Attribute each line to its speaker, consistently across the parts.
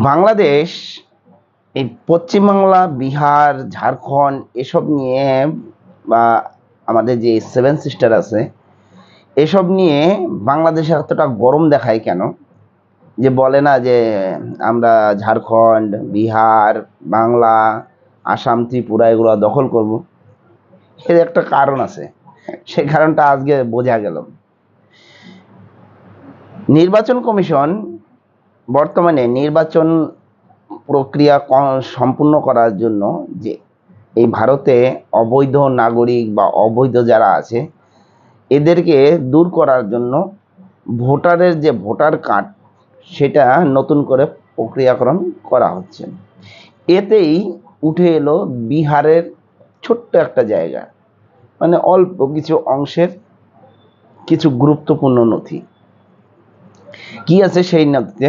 Speaker 1: বাংলাদেশ, এই পশ্চিমবাংলা, বিহার, ঝাড়খণ্ড এসব নিয়ে, বা আমাদের যে সেভেন সিস্টার আছে, এসব নিয়ে বাংলাদেশে এতটা গরম দেখায় কেন? যে বলে না যে আমরা ঝাড়খণ্ড, বিহার, বাংলা, আসাম, ত্রিপুরা এগুলো দখল করব। এর একটা কারণ আছে। সেই কারণটা আজকে বোঝা গেল। নির্বাচন কমিশন বর্তমানে নির্বাচন প্রক্রিয়া সম্পূর্ণ করার জন্য যে এই ভারতে অবৈধ নাগরিক বা অবৈধ যারা আছে, এদেরকে দূর করার জন্য ভোটারের যে ভোটার কার্ড, সেটা নতুন করে প্রক্রিয়াকরণ করা হচ্ছে। এতেই উঠে এলো বিহারের ছোট্ট একটা জায়গা। মানে অল্প কিছু অংশের কিছু গুরুত্বপূর্ণ নথি। কি আছে সেই নথিতে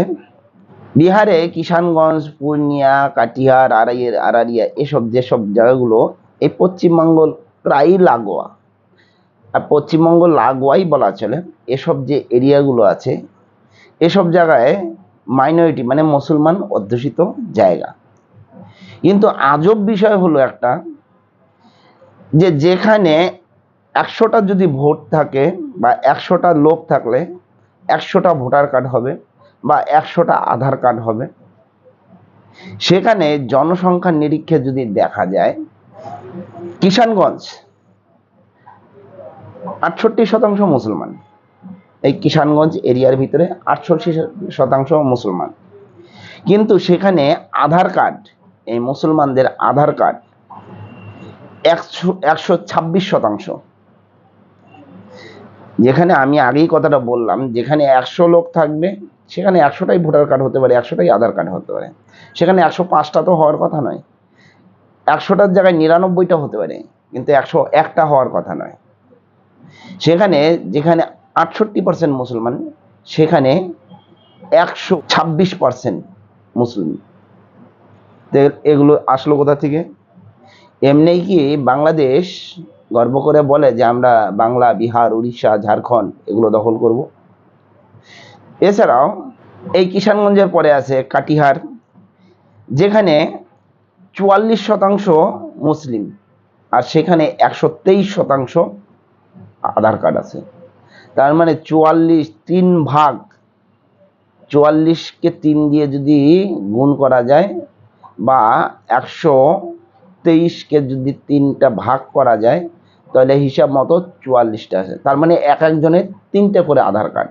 Speaker 1: বিহারে কিষানগঞ্জ, পূর্ণিয়া, কাটিহার, আড়াইয়ের আড়ারিয়া এসব যেসব জায়গাগুলো, এই পশ্চিমবঙ্গ প্রায়ই লাগোয়া। আর পশ্চিমবঙ্গ লাগোয়াই বলা চলে। এসব যে এরিয়াগুলো আছে, এসব জায়গায় মাইনরিটি মানে মুসলমান অধ্যুষিত জায়গা। কিন্তু আজব বিষয় হলো একটা, যে যেখানে একশোটা যদি ভোট থাকে বা একশোটা লোক থাকলে একশোটা ভোটার কার্ড হবে বা একশোটা আধার কার্ড হবে। সেখানে জনসংখ্যার নিরীক্ষে যদি দেখা যায়, কিষানগঞ্জ আটষট্টি শতাংশ মুসলমান। এই কিষানগঞ্জ এরিয়ার ভিতরে আটষট্টি শতাংশ মুসলমান। কিন্তু সেখানে আধার কার্ড, এই মুসলমানদের আধার কার্ড একশো একশো ছাব্বিশ শতাংশ। যেখানে আমি আগেই কথাটা বললাম, যেখানে একশো লোক থাকবে, সেখানে একশোটাই ভোটার কার্ড হতে পারে, একশোটাই আধার কার্ড হতে পারে। সেখানে একশো পাঁচটা তো হওয়ার কথা নয়। একশোটার জায়গায় নিরানব্বইটা হতে পারে, কিন্তু একশো একটা হওয়ার কথা নয়। সেখানে, যেখানে আটষট্টি পার্সেন্ট মুসলমান, সেখানে একশো ছাব্বিশ পার্সেন্ট মুসলিম। এগুলো আসলো কোথা থেকে? এমনি কি বাংলাদেশ গর্ব করে বলে যে আমরা বাংলা, বিহার, উড়িষ্যা, ঝাড়খণ্ড এগুলো দখল করব। এছাড়াও এই কিষানগঞ্জের পরে আছে কাটিহার, যেখানে চুয়াল্লিশ শতাংশ মুসলিম আর সেখানে একশো তেইশ শতাংশ আধার কার্ড আছে। তার মানে চুয়াল্লিশ তিন ভাগ চুয়াল্লিশকে তিন দিয়ে যদি গুণ করা যায় বা একশো তেইশকে যদি তিনটা ভাগ করা যায় তাহলে হিসাব মতো চুয়াল্লিশটা আছে। তার মানে এক একজনের তিনটে করে আধার কার্ড,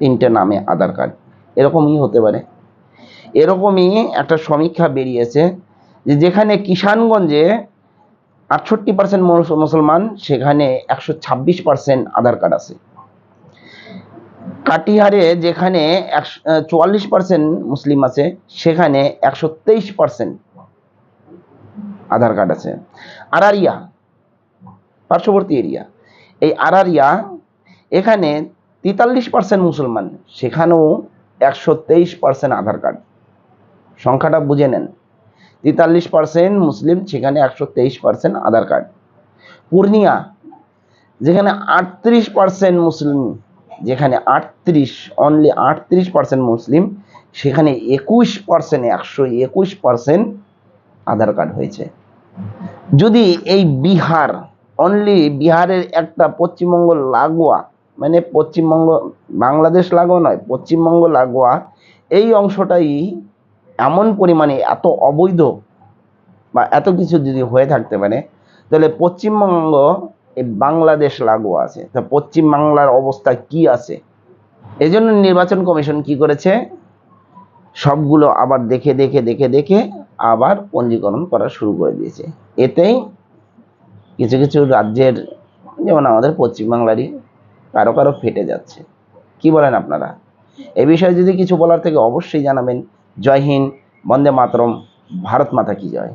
Speaker 1: তিনটে নামে আধার কার্ড। এরকমই হতে পারে। এরকমই একটা সমীক্ষা বেরিয়েছে যে যেখানে কিষানগঞ্জে আটষট্টি পার্সেন্ট মুসলমান, সেখানে একশো ছাব্বিশ পার্সেন্ট আধার কার্ড আছে। কাটিহারে যেখানে চুয়াল্লিশ পার্সেন্ট মুসলিম আছে, সেখানে একশো তেইশ পার্সেন্ট আধার কার্ড আছে। আরারিয়া পার্শ্ববর্তী এরিয়া। এই আরারিয়া এখানে তেতাল্লিশ পার্সেন্ট মুসলমান, সেখানেও একশো তেইশ পার্সেন্ট আধার কার্ড। সংখ্যাটা বুঝে নেন। তেতাল্লিশ পার্সেন্ট মুসলিম, সেখানে একশো তেইশ পার্সেন্ট আধার কার্ড। পূর্ণিয়া, যেখানে আটত্রিশ পার্সেন্ট মুসলিম, যেখানে আটত্রিশ অনলি আটত্রিশ পার্সেন্ট মুসলিম, সেখানে একুশ পার্সেন্ট একশো একুশ পার্সেন্ট আধার কার্ড হয়েছে। যদি এই বিহার অনলি বিহারের একটা পশ্চিমবঙ্গ লাগোয়া মানে পশ্চিমবঙ্গ, বাংলাদেশ লাগোয়া নয়, পশ্চিমবঙ্গ লাগোয়া, এই অংশটাই এমন পরিমাণে এত অবৈধ বা এত কিছু যদি হয়ে থাকতে পারে, তাহলে পশ্চিমবঙ্গ, এই বাংলাদেশ লাগোয়া আছে। তা পশ্চিম বাংলার অবস্থা কি আছে? এজন্য নির্বাচন কমিশন কি করেছে? সবগুলো আবার দেখে দেখে দেখে দেখে আবার পঞ্জীকরণ করা শুরু করে দিয়েছে। এতেই কিছু কিছু রাজ্যের, যেমন আমাদের পশ্চিমবাংলারই, কারও কারও ফেটে যাচ্ছে। কি বলেন আপনারা? এ বিষয়ে যদি কিছু বলার থেকে, অবশ্যই জানাবেন। জয় হিন্দ, বন্দে মাতরম, ভারত মাতা কি জয়।